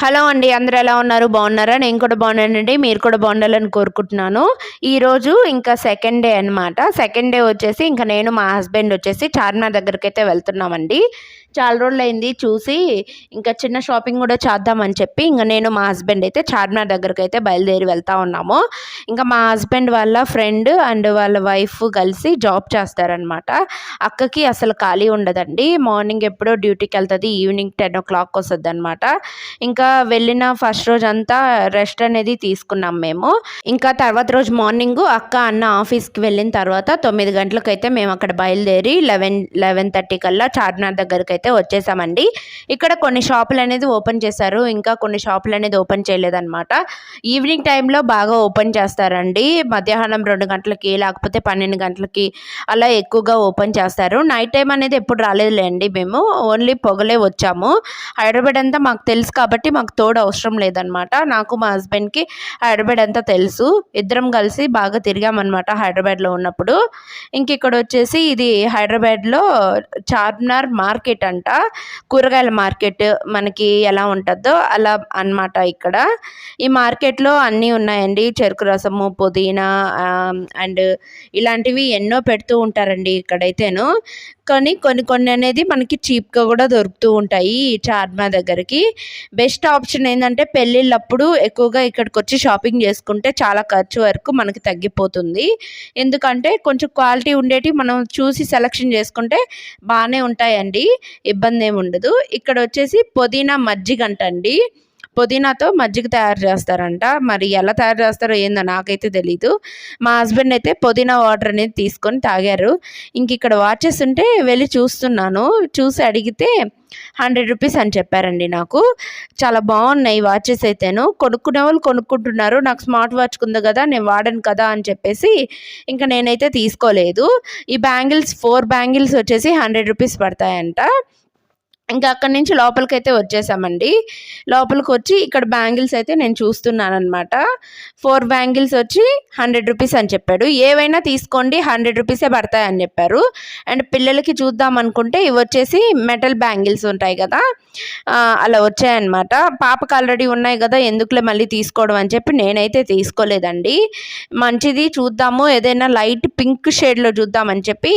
Hello అండి అందరూ ఎలా ఉన్నారు? బాగున్నారా? నేను కూడా బాగున్నానండి మీరు కూడా బాగుండాలని కోరుకుంటున్నాను. ఈరోజు ఇంకా సెకండ్ డే అనమాట సెకండ్ డే వచ్చేసి ఇంకా నేను మా హస్బెండ్ వచ్చేసి చార్మినార్ దగ్గరికి అయితే వెళ్తున్నామండి. చాలా రోజులు అయింది చూసి ఇంకా చిన్న షాపింగ్ కూడా చేద్దామని చెప్పి ఇంకా నేను మా హస్బెండ్ అయితే చార్మినార్ దగ్గరికి అయితే బయలుదేరి వెళ్తా ఉన్నాము. ఇంకా మా హస్బెండ్ వాళ్ళ ఫ్రెండ్ అండ్ వాళ్ళ వైఫ్ కలిసి జాబ్ చేస్తారనమాట అక్కకి అసలు ఖాళీ ఉండదండి. మార్నింగ్ ఎప్పుడో డ్యూటీకి వెళ్తుంది ఈవినింగ్ టెన్ ఓ క్లాక్ వస్తుంది అనమాట ఇంకా వెళ్ళిన ఫస్ట్ రోజు అంతా రెస్ట్ అనేది తీసుకున్నాం మేము. ఇంకా తర్వాత రోజు మార్నింగ్ అక్క అన్న ఆఫీస్కి వెళ్ళిన తర్వాత తొమ్మిది గంటలకైతే మేము అక్కడ బయలుదేరి లెవెన్ లెవెన్ థర్టీ కల్లా చార్మినార్ దగ్గరికి అయితే వచ్చేసామండి. ఇక్కడ కొన్ని షాపులు అనేది ఓపెన్ చేశారు. ఇంకా కొన్ని షాపులు అనేది ఓపెన్ చేయలేదన్నమాట. ఈవినింగ్ టైంలో బాగా ఓపెన్ చేస్తారండి. మధ్యాహ్నం రెండు గంటలకి లేకపోతే పన్నెండు గంటలకి అలా ఎక్కువగా ఓపెన్ చేస్తారు. నైట్ టైం అనేది ఎప్పుడు రాలేదులేండి మేము. ఓన్లీ పొగలే వచ్చాము. హైదరాబాద్ అంతా మాకు తెలుసు కాబట్టి మాకు తోడు అవసరం లేదనమాట నాకు మా హస్బెండ్కి హైదరాబాద్ అంతా తెలుసు. ఇద్దరం కలిసి బాగా తిరిగామన్నమాట హైదరాబాద్లో ఉన్నప్పుడు. ఇంక ఇక్కడ వచ్చేసి ఇది హైదరాబాద్లో చార్మినార్ మార్కెట్ అంట. కూరగాయల మార్కెట్ మనకి ఎలా ఉంటుందో అలా అన్నమాట ఇక్కడ. ఈ మార్కెట్లో అన్నీ ఉన్నాయండి. చెరుకు రసము పుదీనా అండ్ ఇలాంటివి ఎన్నో పెడుతూ ఉంటారండి ఇక్కడైతేను. కానీ కొన్ని కొన్ని అనేది మనకి చీప్గా కూడా దొరుకుతూ ఉంటాయి ఈ చార్మినార్ దగ్గరికి. బెస్ట్ ఆప్షన్ ఏంటంటే పెళ్ళిళ్ళప్పుడు ఎక్కువగా ఇక్కడికి వచ్చి షాపింగ్ చేసుకుంటే చాలా ఖర్చు వరకు మనకి తగ్గిపోతుంది. ఎందుకంటే కొంచెం క్వాలిటీ ఉండేటి మనం చూసి సెలక్షన్ చేసుకుంటే బాగానే ఉంటాయండి. ఇబ్బంది ఏమి ఉండదు. ఇక్కడ వచ్చేసి పుదీనా మజ్జిగంట అండి పుదీనాతో మజ్జిగ తయారు చేస్తారంట. మరి ఎలా తయారు చేస్తారో ఏందో నాకైతే తెలీదు. మా హస్బెండ్ అయితే పుదీనా వాటర్ అనేది తీసుకొని తాగారు. ఇంక ఇక్కడ వాచెస్ ఉంటే వెళ్ళి చూస్తున్నాను. చూసి అడిగితే హండ్రెడ్ రూపీస్ అని చెప్పారండి నాకు. చాలా బాగున్నాయి వాచెస్ అయితేను. కొనుక్కునే వాళ్ళు కొనుక్కుంటున్నారు. నాకు స్మార్ట్ వాచ్ ఉంది కదా నేను వాడను కదా అని చెప్పేసి ఇంకా నేనైతే తీసుకోలేదు. ఈ బ్యాంగిల్స్ ఫోర్ బ్యాంగిల్స్ వచ్చేసి హండ్రెడ్ రూపీస్ పడతాయంట. ఇంకా అక్కడి నుంచి లోపలికి అయితే వచ్చేసామండి. లోపలికి వచ్చి ఇక్కడ బ్యాంగిల్స్ అయితే నేను చూస్తున్నాను అనమాట ఫోర్ బ్యాంగిల్స్ వచ్చి హండ్రెడ్ రూపీస్ అని చెప్పాడు. ఏవైనా తీసుకోండి హండ్రెడ్ రూపీసే పడతాయని చెప్పారు. అండ్ పిల్లలకి చూద్దాం అనుకుంటే ఇవి వచ్చేసి మెటల్ బ్యాంగిల్స్ ఉంటాయి కదా అలా వచ్చాయన్నమాట. పాపకు ఆల్రెడీ ఉన్నాయి కదా ఎందుకులే మళ్ళీ తీసుకోవడం అని చెప్పి నేనైతే తీసుకోలేదండి. మంచిది చూద్దాము ఏదైనా లైట్ పింక్ షేడ్లో చూద్దామని చెప్పి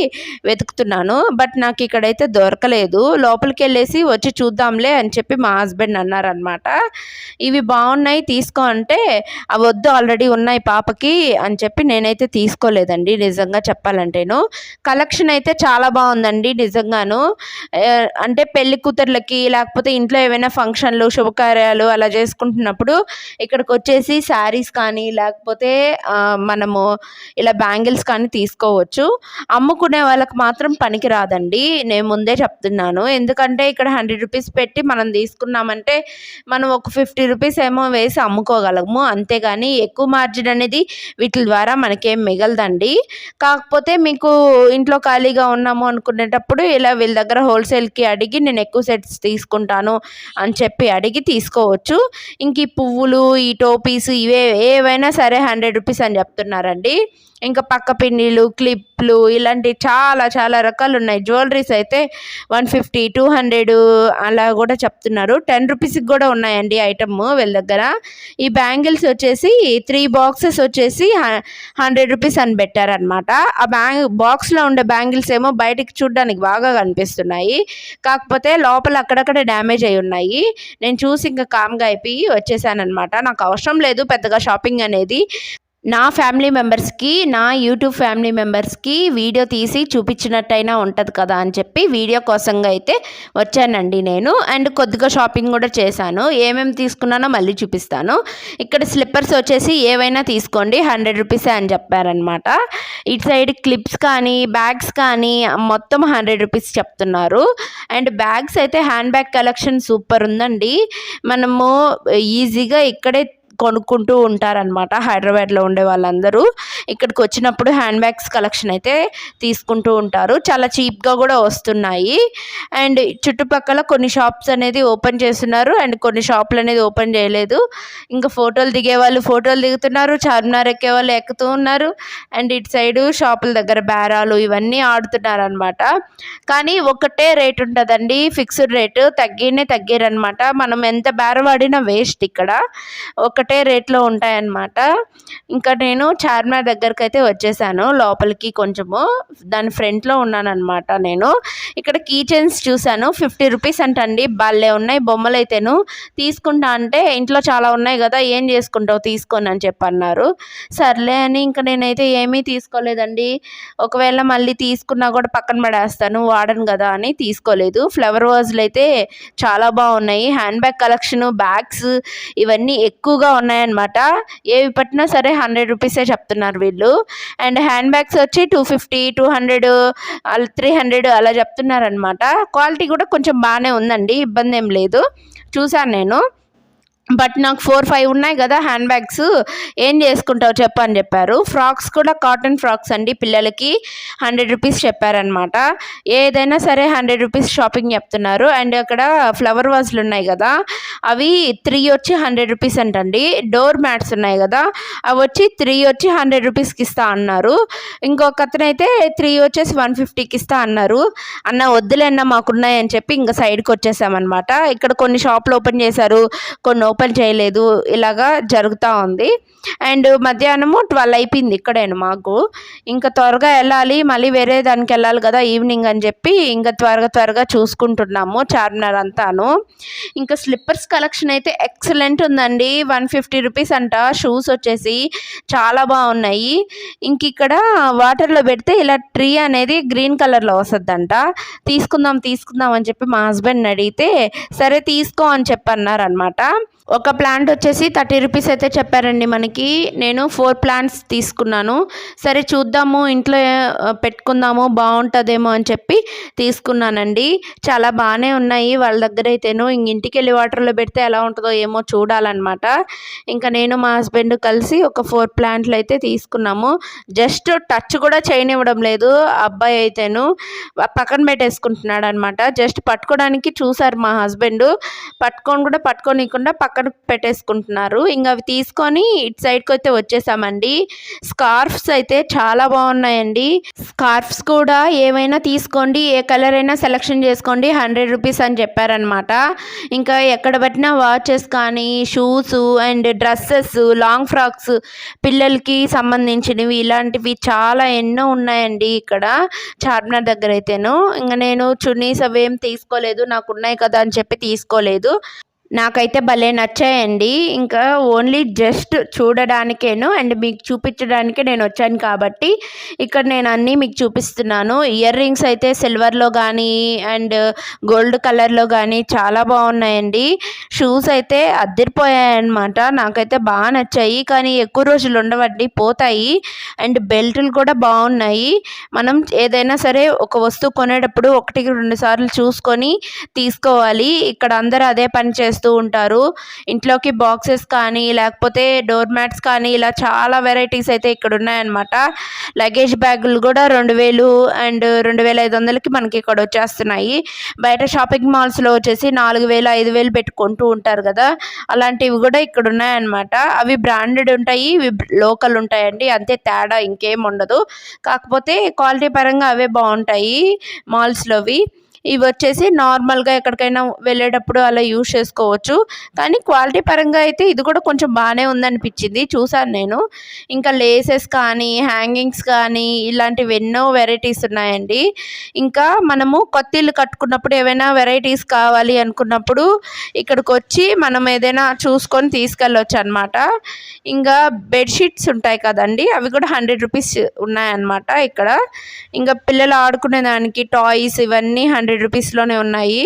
వెతుకుతున్నాను. బట్ నాకు ఇక్కడైతే దొరకలేదు. లోపలికి వెళ్ళి వదిలేసి వచ్చి చూద్దాంలే అని చెప్పి మా హస్బెండ్ అన్నారనమాట ఇవి బాగున్నాయి తీసుకో అంటే అవి వద్దు ఆల్రెడీ ఉన్నాయి పాపకి అని చెప్పి నేనైతే తీసుకోలేదండి నిజంగా చెప్పాలంటేను. కలెక్షన్ అయితే చాలా బాగుందండి నిజంగాను. అంటే పెళ్ళి కూతుర్లకి లేకపోతే ఇంట్లో ఏమైనా ఫంక్షన్లు శుభకార్యాలు అలా చేసుకుంటున్నప్పుడు ఇక్కడికి వచ్చేసి శారీస్ కానీ లేకపోతే మనము ఇలా బ్యాంగిల్స్ కానీ తీసుకోవచ్చు. అమ్ముకునే వాళ్ళకి మాత్రం పనికి రాదండి నేను ముందే చెప్తున్నాను. ఎందుకంటే ఇక్కడ హండ్రెడ్ రూపీస్ పెట్టి మనం తీసుకున్నామంటే మనం ఒక ఫిఫ్టీ రూపీస్ ఏమో వేసి అమ్ముకోగలము. అంతేగాని ఎక్కువ మార్జిన్ అనేది వీటి ద్వారా మనకేం మిగలదండి. కాకపోతే మీకు ఇంట్లో ఖాళీగా ఉన్నాము అనుకునేటప్పుడు ఇలా వీళ్ళ దగ్గర హోల్సేల్కి అడిగి నేను ఎక్కువ సెట్స్ తీసుకుంటాను అని చెప్పి అడిగి తీసుకోవచ్చు. ఇంక ఈ పువ్వులు ఈ టోపీస్ ఇవే ఏవైనా సరే హండ్రెడ్ రూపీస్ అని చెప్తున్నారండి. ఇంకా పక్క పిన్నిలు క్లిప్లు ఇలాంటి చాలా చాలా రకాలు ఉన్నాయి జ్యువెలరీస్ అయితే వన్ ఫిఫ్టీ టూ హండ్రెడ్ అలా కూడా చెప్తున్నారు. టెన్ రూపీస్కి కూడా ఉన్నాయండి ఐటమ్ వీళ్ళ దగ్గర. ఈ బ్యాంగిల్స్ వచ్చేసి త్రీ బాక్సెస్ వచ్చేసి హండ్రెడ్ రూపీస్ అని పెట్టారనమాట ఆ బ్యాంగ్ బాక్స్లో ఉండే బ్యాంగిల్స్ ఏమో బయటికి చూడడానికి బాగా కనిపిస్తున్నాయి. కాకపోతే లోపల అక్కడక్కడ డ్యామేజ్ అయి ఉన్నాయి. నేను చూసి ఇంకా కామ్గా అయిపోయి వచ్చేసానమాట నాకు అవసరం లేదు పెద్దగా షాపింగ్ అనేది. నా ఫ్యామిలీ మెంబర్స్కి నా యూట్యూబ్ ఫ్యామిలీ మెంబర్స్కి వీడియో తీసి చూపించినట్టయినా ఉంటుంది కదా అని చెప్పి వీడియో కోసంగా అయితే వచ్చానండి నేను. అండ్ కొద్దిగా షాపింగ్ కూడా చేశాను. ఏమేమి తీసుకున్నానో మళ్ళీ చూపిస్తాను. ఇక్కడ స్లిప్పర్స్ వచ్చేసి ఏవైనా తీసుకోండి హండ్రెడ్ రూపీసే అని చెప్పారనమాట ఇటు సైడ్ క్లిప్స్ కానీ బ్యాగ్స్ కానీ మొత్తం హండ్రెడ్ రూపీస్ చెప్తున్నారు. అండ్ బ్యాగ్స్ అయితే హ్యాండ్ బ్యాగ్ కలెక్షన్ సూపర్ ఉందండి. మనము ఈజీగా ఇక్కడే కొనుక్కుంటూ ఉంటారనమాట హైదరాబాద్లో ఉండే వాళ్ళందరూ. ఇక్కడికి వచ్చినప్పుడు హ్యాండ్ బ్యాగ్స్ కలెక్షన్ అయితే తీసుకుంటూ ఉంటారు. చాలా చీప్గా కూడా వస్తున్నాయి. అండ్ చుట్టుపక్కల కొన్ని షాప్స్ అనేది ఓపెన్ చేస్తున్నారు. అండ్ కొన్ని షాపులు అనేది ఓపెన్ చేయలేదు. ఇంకా ఫోటోలు దిగే వాళ్ళు ఫోటోలు దిగుతున్నారు. చార్మినార్ ఎక్కే వాళ్ళు ఎక్కుతూ ఉన్నారు. అండ్ ఇటు సైడు షాపుల దగ్గర బేరాలు ఇవన్నీ ఆడుతున్నారు అనమాట కానీ ఒకటే రేట్ ఉంటుందండి. ఫిక్స్డ్ రేటు తగ్గినే తగ్గిరనమాట మనం ఎంత బేరం ఆడినా వేస్ట్ ఇక్కడ. ఒకటే రేట్లో ఉంటాయన్నమాట. ఇంకా నేను చార్మినార్ దగ్గరికి అయితే వచ్చేసాను. లోపలికి కొంచెము దాని ఫ్రంట్లో ఉన్నానమాట నేను. ఇక్కడ కీ చైన్స్ చూశాను. ఫిఫ్టీ రూపీస్ అంటండి. భలే ఉన్నాయి బొమ్మలు అయితేను తీసుకుంటా అంటే ఇంట్లో చాలా ఉన్నాయి కదా ఏం చేసుకుంటావు తీసుకొని అని చెప్పి అన్నారు సర్లే అని ఇంకా నేనైతే ఏమీ తీసుకోలేదండి. ఒకవేళ మళ్ళీ తీసుకున్నా కూడా పక్కన పడేస్తాను వాడను కదా అని తీసుకోలేదు. ఫ్లవర్ వాజ్లు అయితే చాలా బాగున్నాయి. హ్యాండ్ బ్యాగ్ కలెక్షన్ బ్యాగ్స్ ఇవన్నీ ఎక్కువగా ఉన్నాయన్నమాట. ఏవి పట్టినా సరే హండ్రెడ్ రూపీసే చెప్తున్నారు వీళ్ళు. అండ్ హ్యాండ్ బ్యాగ్స్ వచ్చి two fifty two hundred three hundred అలా చెప్తున్నారనమాట క్వాలిటీ కూడా కొంచెం బాగానే ఉందండి ఇబ్బంది ఏం లేదు. చూశాను నేను. బట్ నాకు ఫోర్ ఫైవ్ ఉన్నాయి కదా హ్యాండ్ బ్యాగ్స్. ఏం చేసుకుంటావు చెప్పని చెప్పారు. ఫ్రాక్స్ కూడా కాటన్ ఫ్రాక్స్ అండి పిల్లలకి హండ్రెడ్ రూపీస్ చెప్పారనమాట ఏదైనా సరే హండ్రెడ్ రూపీస్ షాపింగ్ చెప్తున్నారు. అండ్ అక్కడ ఫ్లవర్ వాజ్లు ఉన్నాయి కదా అవి త్రీ వచ్చి హండ్రెడ్ రూపీస్ అంటండి. డోర్ మ్యాట్స్ ఉన్నాయి కదా అవి వచ్చి త్రీ వచ్చి హండ్రెడ్ రూపీస్కి ఇస్తా అన్నారు. ఇంకొక అతను అయితే త్రీ వచ్చేసి వన్ ఫిఫ్టీకి ఇస్తా అన్నారు. అన్న వద్దులేన్న మాకున్నాయని చెప్పి ఇంకా సైడ్కి వచ్చేసామన్నమాట. ఇక్కడ కొన్ని షాపులు ఓపెన్ చేశారు కొన్ని ఓపెన్ ఓపెన్ చేయలేదు. ఇలాగా జరుగుతూ ఉంది. అండ్ మధ్యాహ్నము ట్వెల్వ్ అయిపోయింది ఇక్కడేను మాకు. ఇంకా త్వరగా వెళ్ళాలి. మళ్ళీ వేరే దానికి వెళ్ళాలి కదా ఈవినింగ్ అని చెప్పి ఇంకా త్వరగా త్వరగా చూసుకుంటున్నాము చార్మినార్ అంతాను. ఇంకా స్లిప్పర్స్ కలెక్షన్ అయితే ఎక్సలెంట్ ఉందండి. వన్ ఫిఫ్టీ రూపీస్ అంట. షూస్ వచ్చేసి చాలా బాగున్నాయి. ఇంక ఇక్కడ వాటర్లో పెడితే ఇలా ట్రీ అనేది గ్రీన్ కలర్లో వస్తుందంట. తీసుకుందాం తీసుకుందాం అని చెప్పి మా హస్బెండ్ అడిగితే సరే తీసుకో అని చెప్పన్నారనమాట ఒక ప్లాంట్ వచ్చేసి థర్టీ రూపీస్ అయితే చెప్పారండి మనకి. నేను ఫోర్ ప్లాంట్స్ తీసుకున్నాను. సరే చూద్దాము ఇంట్లో పెట్టుకుందాము బాగుంటుందేమో అని చెప్పి తీసుకున్నానండి. చాలా బాగానే ఉన్నాయి. వాళ్ళ దగ్గర అయితేను ఇంక ఇంటికి వెళ్ళి వాటర్లో పెడితే ఎలా ఉంటుందో ఏమో చూడాలన్నమాట. ఇంకా నేను మా హస్బెండ్ కలిసి ఒక ఫోర్ ప్లాంట్లు అయితే తీసుకున్నాము. జస్ట్ టచ్ కూడా చేయనివ్వడం లేదు. అబ్బాయి అయితేను పక్కన పెట్టేసుకుంటున్నాడు అనమాట జస్ట్ పట్టుకోవడానికి చూసారు మా హస్బెండ్. పట్టుకొని కూడా పట్టుకోనికుండా పక్కన పెట్టేసుకుంటున్నారు. ఇంకా అవి తీసుకొని ఇటు సైడ్కి అయితే వచ్చేసామండి. స్కార్ఫ్స్ అయితే చాలా బాగున్నాయండి. స్కార్ఫ్స్ కూడా ఏవైనా తీసుకోండి ఏ కలర్ అయినా సెలెక్షన్ చేసుకోండి హండ్రెడ్ రూపీస్ అని చెప్పారనమాట ఇంకా ఎక్కడ పట్టినా వాచెస్ కానీ shoes and dresses long frocks పిల్లలకి సంబంధించినవి ఇలాంటివి చాలా ఎన్నో ఉన్నాయండి ఇక్కడ చార్మినార్ దగ్గర అయితేను. ఇంకా నేను చున్నీస్ అవేం తీసుకోలేదు నాకు ఉన్నాయి కదా అని చెప్పి తీసుకోలేదు. నాకైతే భలే నచ్చాయండి. ఇంకా ఓన్లీ జస్ట్ చూడడానికేను అండ్ మీకు చూపించడానికే నేను వచ్చాను కాబట్టి ఇక్కడ నేను అన్నీ మీకు చూపిస్తున్నాను. ఇయర్ రింగ్స్ అయితే సిల్వర్లో కానీ అండ్ గోల్డ్ కలర్లో కానీ చాలా బాగున్నాయండి. షూస్ అయితే అద్దరిపోయాయన్నమాట. నాకైతే బాగా నచ్చాయి. కానీ ఎక్కువ రోజులు ఉండవండి పోతాయి. అండ్ బెల్టులు కూడా బాగున్నాయి. మనం ఏదైనా సరే ఒక వస్తువు కొనేటప్పుడు ఒకటికి రెండు సార్లు చూసుకొని తీసుకోవాలి. ఇక్కడ అందరూ అదే పని చేస్తూ ఉంటారు. ఇంట్లోకి బాక్సెస్ కానీ లేకపోతే డోర్ మ్యాట్స్ కానీ ఇలా చాలా వెరైటీస్ అయితే ఇక్కడ ఉన్నాయన్నమాట. లగేజ్ బ్యాగులు కూడా రెండు వేలు అండ్ రెండు వేల ఐదు వందలకి మనకి ఇక్కడ వచ్చేస్తున్నాయి. బయట షాపింగ్ మాల్స్లో వచ్చేసి నాలుగు వేలు ఐదు వేలు పెట్టుకుంటూ ఉంటారు కదా. అలాంటివి కూడా ఇక్కడ ఉన్నాయన్నమాట. అవి బ్రాండెడ్ ఉంటాయి ఇవి లోకల్ ఉంటాయండి. అంతే తేడా ఇంకేం ఉండదు. కాకపోతే క్వాలిటీ పరంగా అవే బాగుంటాయి మాల్స్లోవి ఇవి వచ్చేసి నార్మల్గా ఎక్కడికైనా వెళ్ళేటప్పుడు అలా యూజ్ చేసుకోవచ్చు. కానీ క్వాలిటీ పరంగా అయితే ఇది కూడా కొంచెం బాగానే ఉందనిపించింది చూసాను నేను. ఇంకా లేసెస్ కానీ హ్యాంగింగ్స్ కానీ ఇలాంటివి ఎన్నో వెరైటీస్ ఉన్నాయండి. ఇంకా మనము కొత్త ఇల్లు కట్టుకున్నప్పుడు ఏవైనా వెరైటీస్ కావాలి అనుకున్నప్పుడు ఇక్కడికి వచ్చి మనం ఏదైనా చూసుకొని తీసుకెళ్ళవచ్చు అనమాట ఇంకా బెడ్షీట్స్ ఉంటాయి కదండి అవి కూడా హండ్రెడ్ రూపీస్ ఉన్నాయన్నమాట ఇక్కడ. ఇంకా పిల్లలు ఆడుకునే దానికి టాయ్స్ ఇవన్నీ హండ్రెడ్ హండ్రెడ్ రూపీస్లోనే ఉన్నాయి.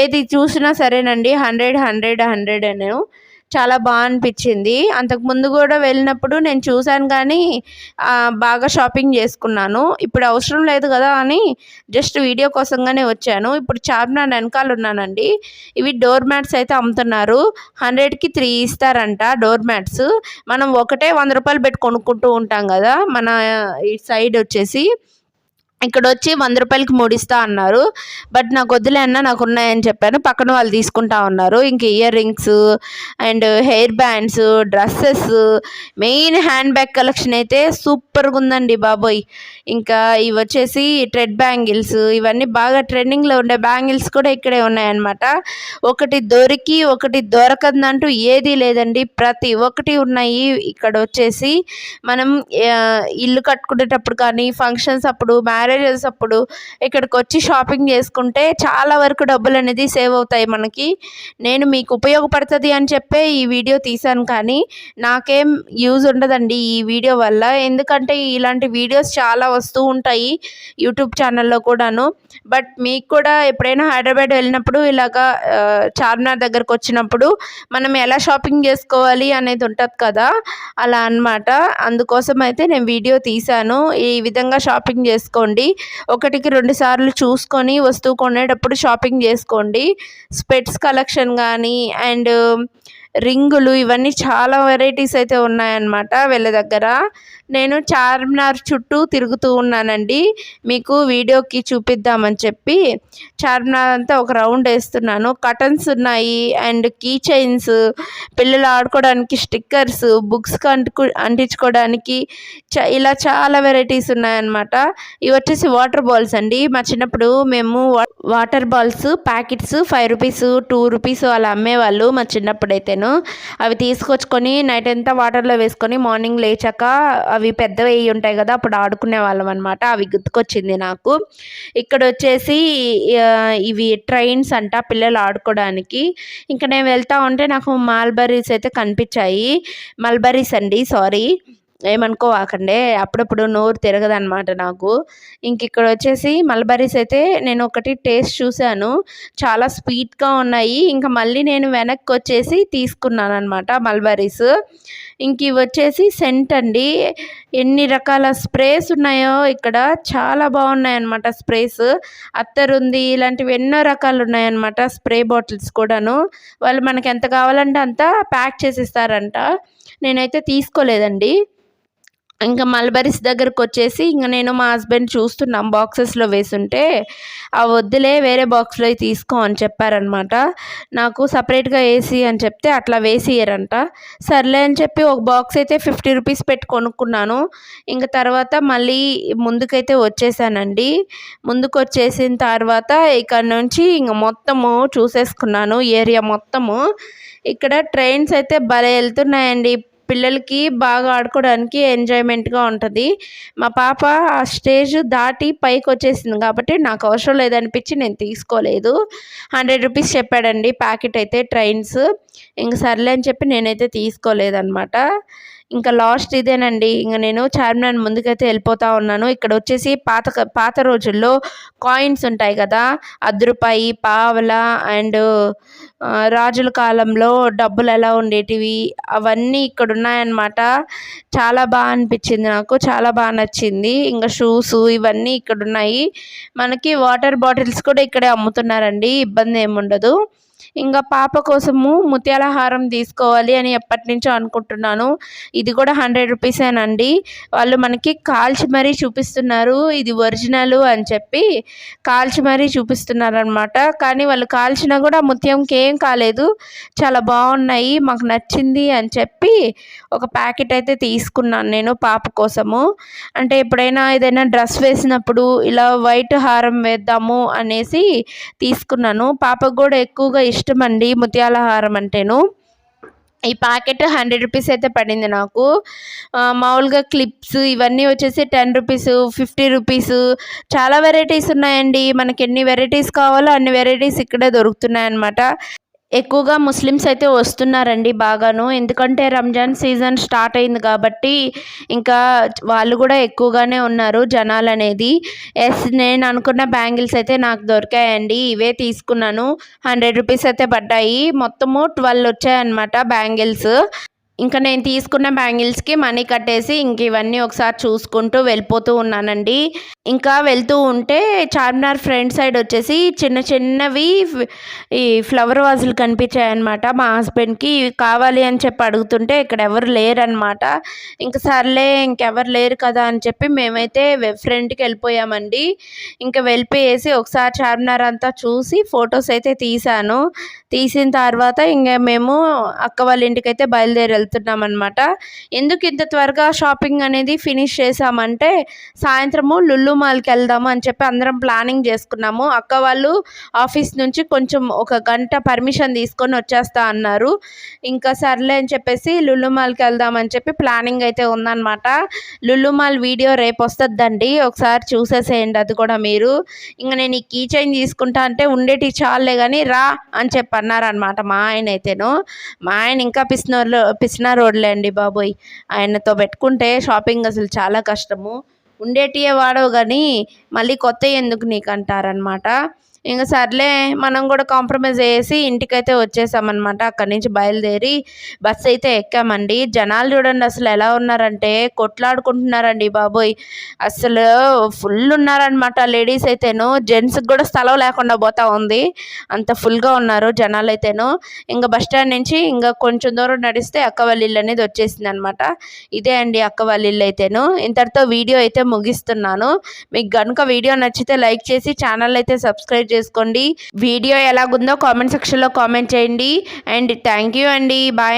ఏది చూసినా సరేనండి హండ్రెడ్ హండ్రెడ్ హండ్రెడ్ నేను చాలా బాగా అనిపించింది. అంతకు ముందు కూడా వెళ్ళినప్పుడు నేను చూశాను కానీ బాగా షాపింగ్ చేసుకున్నాను. ఇప్పుడు అవసరం లేదు కదా అని జస్ట్ వీడియో కోసంగానే వచ్చాను. ఇప్పుడు చార్మినార్ వెనకాల ఉన్నానండి. ఇవి డోర్ మ్యాట్స్ అయితే అమ్ముతున్నారు. హండ్రెడ్కి త్రీ ఇస్తారంట డోర్ మ్యాట్స్. మనం ఒకటే వంద రూపాయలు పెట్టి కొనుక్కుంటూ ఉంటాం కదా మన ఈ సైడ్ వచ్చేసి. ఇక్కడ వచ్చి వంద రూపాయలకి మూడిస్తా అన్నారు. బట్ నాకు వద్దులే అన్న నాకు ఉన్నాయని చెప్పాను. పక్కన వాళ్ళు తీసుకుంటా ఉన్నారు. ఇంక earrings and hair bands dresses main hand bag collection అయితే సూపర్గా ఉందండి బాబోయ్. ఇంకా ఇవి వచ్చేసి ట్రెడ్ బ్యాంగిల్స్. ఇవన్నీ బాగా ట్రెండింగ్లో ఉండే బ్యాంగిల్స్ కూడా ఇక్కడే ఉన్నాయన్నమాట. ఒకటి దొరికి ఒకటి దొరకదంటూ ఏదీ లేదండి. ప్రతి ఒక్కటి ఉన్నాయి. ఇక్కడ వచ్చేసి మనం ఇల్లు కట్టుకునేటప్పుడు కానీ ఫంక్షన్స్ అప్పుడు మ్యారేజ్ మ్యారేజెస్ అప్పుడు ఇక్కడికి వచ్చి షాపింగ్ చేసుకుంటే చాలా వరకు డబ్బులు అనేది సేవ్ అవుతాయి మనకి. నేను మీకు ఉపయోగపడుతుంది అని చెప్పే ఈ వీడియో తీశాను కానీ నాకేం యూజ్ ఉండదండి ఈ వీడియో వల్ల. ఎందుకంటే ఇలాంటి వీడియోస్ చాలా వస్తూ ఉంటాయి యూట్యూబ్ ఛానల్లో కూడాను. బట్ మీకు కూడా ఎప్పుడైనా హైదరాబాద్ వెళ్ళినప్పుడు ఇలాగా చార్మినార్ దగ్గరకు వచ్చినప్పుడు మనం ఎలా షాపింగ్ చేసుకోవాలి అనేది ఉంటుంది కదా. అలా అనమాట అందుకోసం అయితే నేను వీడియో తీశాను. ఈ విధంగా షాపింగ్ చేసుకోండి. చేసుకోండి ఒకటికి రెండు సార్లు చూసుకొని వస్తువు కొనేటప్పుడు షాపింగ్ చేసుకోండి. స్పెట్స్ కలెక్షన్ కానీ అండ్ రింగులు ఇవన్నీ చాలా వెరైటీస్ అయితే ఉన్నాయన్నమాట. వీళ్ళ దగ్గర. నేను చార్మినార్ చుట్టూ తిరుగుతూ ఉన్నానండి. మీకు వీడియోకి చూపిద్దామని చెప్పి చార్మినార్ అంతా ఒక రౌండ్ వేస్తున్నాను. కటన్స్ ఉన్నాయి అండ్ కీ చైన్స్. పిల్లలు ఆడుకోవడానికి స్టిక్కర్స్ బుక్స్ అంటుకు అంటించుకోవడానికి ఇలా చాలా వెరైటీస్ ఉన్నాయన్నమాట. ఇవి వచ్చేసి వాటర్ బాల్స్ అండి. మా చిన్నప్పుడు మేము water balls packets five rupees two rupees అలా అమ్మేవాళ్ళు మా చిన్నప్పుడు అయితేను అవి తీసుకొచ్చుకొని నైట్ అంతా వాటర్లో వేసుకొని మార్నింగ్ లేచాక అవి పెద్దవి అయ్యి ఉంటాయి కదా అప్పుడు ఆడుకునే వాళ్ళం అనమాట అవి గుర్తుకొచ్చింది నాకు. ఇక్కడ వచ్చేసి ఇవి ట్రైన్స్ అంట పిల్లలు ఆడుకోవడానికి. ఇంకా నేను వెళ్తా ఉంటే నాకు మల్బరీస్ అయితే కనిపించాయి. మల్బరీస్ అండి సారీ ఏమనుకోవాకండి. అప్పుడప్పుడు నోరు తిరగదనమాట నాకు. ఇంక ఇక్కడ వచ్చేసి మల్బరీస్ అయితే నేను ఒకటి టేస్ట్ చూశాను. చాలా స్వీట్గా ఉన్నాయి. ఇంకా మళ్ళీ నేను వెనక్కి వచ్చేసి తీసుకున్నాను అనమాట మల్బరీస్. ఇంక ఇవి వచ్చేసి సెంట్ అండి. ఎన్ని రకాల స్ప్రేస్ ఉన్నాయో ఇక్కడ చాలా బాగున్నాయి అన్నమాట స్ప్రేస్. అత్తరు ఉంది ఇలాంటివి ఎన్నో రకాలు ఉన్నాయన్నమాట స్ప్రే బాటిల్స్ కూడాను. వాళ్ళు మనకి ఎంత కావాలంటే అంత ప్యాక్ చేసిస్తారంట. నేనైతే తీసుకోలేదండి. ఇంకా మల్బరీస్ దగ్గరకు వచ్చేసి ఇంకా నేను మా హస్బెండ్ చూస్తున్నాం బాక్సెస్లో వేసుంటే ఆ వద్దులే వేరే బాక్స్లో తీసుకో అని చెప్పారనమాట. నాకు సపరేట్గా వేసి అని చెప్తే అట్లా వేసియరంట సర్లే అని చెప్పి ఒక బాక్స్ అయితే ఫిఫ్టీ రూపీస్ పెట్టి కొనుక్కున్నాను. ఇంకా తర్వాత మళ్ళీ ముందుకైతే వచ్చేసానండి. ముందుకు వచ్చేసిన తర్వాత ఇక్కడ నుంచి ఇంక మొత్తము చూసేసుకున్నాను ఏరియా మొత్తము. ఇక్కడ ట్రైన్స్ అయితే భలే వెళ్తున్నాయండి పిల్లలకి బాగా ఆడుకోవడానికి ఎంజాయ్మెంట్గా ఉంటుంది. మా పాప ఆ స్టేజ్ దాటి పైకి వచ్చేసింది కాబట్టి నాకు అవసరం లేదనిపించి నేను తీసుకోలేదు. హండ్రెడ్ రూపీస్ చెప్పాడండి ప్యాకెట్ అయితే ట్రైన్స్. ఇంక సర్లే అని చెప్పి నేనైతే తీసుకోలేదన్నమాట. ఇంకా లాస్ట్ ఇదేనండి ఇంకా నేను చార్మినార్ ముందుకైతే వెళ్ళిపోతా ఉన్నాను. ఇక్కడ వచ్చేసి పాత పాత రోజుల్లో కాయిన్స్ ఉంటాయి కదా అర్ధ రూపాయి పావల అండ్ రాజుల కాలంలో డబ్బులు ఎలా ఉండేటివి? అవన్నీ ఇక్కడ ఉన్నాయన్నమాట చాలా బాగా అనిపించింది నాకు. చాలా బాగా నచ్చింది. ఇంకా షూస్ ఇవన్నీ ఇక్కడ ఉన్నాయి మనకి వాటర్ బాటిల్స్ కూడా ఇక్కడే అమ్ముతున్నారండి. ఇబ్బంది ఏముండదు. ఇంకా పాప కోసము ముత్యాల హారం తీసుకోవాలి అని ఎప్పటి నుంచో అనుకుంటున్నాను. ఇది కూడా హండ్రెడ్ రూపీసేనండి వాళ్ళు మనకి కాల్చి మరీ చూపిస్తున్నారు ఇది ఒరిజినల్ అని చెప్పి కాల్చి మరీ చూపిస్తున్నారు అనమాట కానీ వాళ్ళు కాల్చినా కూడా ముత్యంకి ఏం కాలేదు. చాలా బాగున్నాయి మాకు నచ్చింది అని చెప్పి ఒక ప్యాకెట్ అయితే తీసుకున్నాను నేను పాప కోసము. అంటే ఎప్పుడైనా ఏదైనా డ్రెస్ వేసినప్పుడు ఇలా వైట్ హారం వేద్దాము అనేసి తీసుకున్నాను. పాపకు కూడా ఎక్కువగా ఇష్టం ఇష్టం అండి ముత్యాల హారం అంటేను. ఈ ప్యాకెట్ హండ్రెడ్ రూపీస్ అయితే పడింది నాకు. మామూలుగా క్లిప్స్ ఇవన్నీ వచ్చేసి టెన్ రూపీస్ ఫిఫ్టీ రూపీస్. చాలా వెరైటీస్ ఉన్నాయండి. మనకి ఎన్ని వెరైటీస్ కావాలో అన్ని వెరైటీస్ ఇక్కడే దొరుకుతున్నాయి అన్నమాట ఎక్కువగా ముస్లిమ్స్ అయితే వస్తున్నారండి బాగాను. ఎందుకంటే రంజాన్ సీజన్ స్టార్ట్ అయింది కాబట్టి ఇంకా వాళ్ళు కూడా ఎక్కువగానే ఉన్నారు జనాలు అనేది ఎస్ నేను అనుకున్న బ్యాంగిల్స్ అయితే నాకు దొరికాయండి. ఇవే తీసుకున్నాను. హండ్రెడ్ రూపీస్ అయితే పడ్డాయి. మొత్తము ట్వెల్వ్ వచ్చాయన్నమాట బ్యాంగిల్స్. ఇంకా నేను తీసుకున్న బ్యాంగిల్స్కి మనీ కట్టేసి ఇంక ఇవన్నీ ఒకసారి చూసుకుంటూ వెళ్ళిపోతూ ఉన్నానండి. ఇంకా వెళ్తూ ఉంటే చార్మినార్ ఫ్రంట్ సైడ్ వచ్చేసి చిన్న చిన్నవి ఈ ఫ్లవర్ వాజులు కనిపించాయన్నమాట. మా హస్బెండ్కి ఇవి కావాలి అని చెప్పి అడుగుతుంటే ఇక్కడ ఎవరు లేరనమాట ఇంకా సర్లే ఇంకెవరు లేరు కదా అని చెప్పి మేమైతే ఫ్రంట్కి వెళ్ళిపోయామండి. ఇంకా వెళ్ళిపోయేసి ఒకసారి చార్మినార్ అంతా చూసి ఫొటోస్ అయితే తీసాను తీసిన తర్వాత ఇంకా మేము అక్క వాళ్ళ ఇంటికైతే బయలుదేరి వెళ్తున్నామన్నమాట ఎందుకు ఇంత త్వరగా షాపింగ్ అనేది ఫినిష్ చేసామంటే సాయంత్రము లుల్లు మాల్కి వెళ్దాము అని చెప్పి అందరం ప్లానింగ్ చేసుకున్నాము. అక్క వాళ్ళు ఆఫీస్ నుంచి కొంచెం ఒక గంట పర్మిషన్ తీసుకొని వచ్చేస్తా అన్నారు. ఇంకా సర్లే అని చెప్పేసి లుల్లు మాల్కి వెళ్దామని చెప్పి ప్లానింగ్ అయితే ఉందన్నమాట. లుల్లు మాల్ వీడియో రేపు వస్తుందండి. ఒకసారి చూసేసేయండి అది కూడా మీరు. ఇంకా నేను ఈ కీ చైన్ తీసుకుంటా అంటే ఉండేటి చాలే కానీ రా అని చెప్పి అన్నారనమాట మా ఆయన అయితేను. మా ఆయన ఇంకా పిసినోళ్ళు పిసినా రోడ్లే అండి బాబోయ్. ఆయనతో పెట్టుకుంటే షాపింగ్ అసలు చాలా కష్టము. ఉండేటివే వాడవు కానీ మళ్ళీ కొత్త ఎందుకు నీకు అంటారనమాట ఇంకా సర్లే మనం కూడా కాంప్రమైజ్ చేసి ఇంటికైతే వచ్చేసామన్నమాట. అక్కడి నుంచి బయలుదేరి బస్సు అయితే ఎక్కామండి. జనాలు చూడండి అసలు ఎలా ఉన్నారంటే కొట్లాడుకుంటున్నారండి బాబోయ్. అసలు ఫుల్ ఉన్నారనమాట లేడీస్ అయితేను. జెంట్స్కి కూడా స్థలం లేకుండా పోతా ఉంది. అంత ఫుల్గా ఉన్నారు జనాలు అయితేను. ఇంకా బస్ స్టాండ్ నుంచి ఇంకా కొంచెం దూరం నడిస్తే అక్క వాళ్ళ ఇల్లు అనేది వచ్చేసింది అనమాట ఇదే అండి అక్క వాళ్ళ ఇల్లు అయితేను. ఇంతటితో వీడియో అయితే ముగిస్తున్నాను. మీకు కనుక వీడియో నచ్చితే లైక్ చేసి ఛానల్ అయితే సబ్స్క్రైబ్ సబ్స్క్రైబ్ చేసుకోండి. వీడియో ఎలాగుందో కామెంట్ సెక్షన్లో కామెంట్ చేయండి. అండ్ థ్యాంక్ యూ అండి. బాయ్.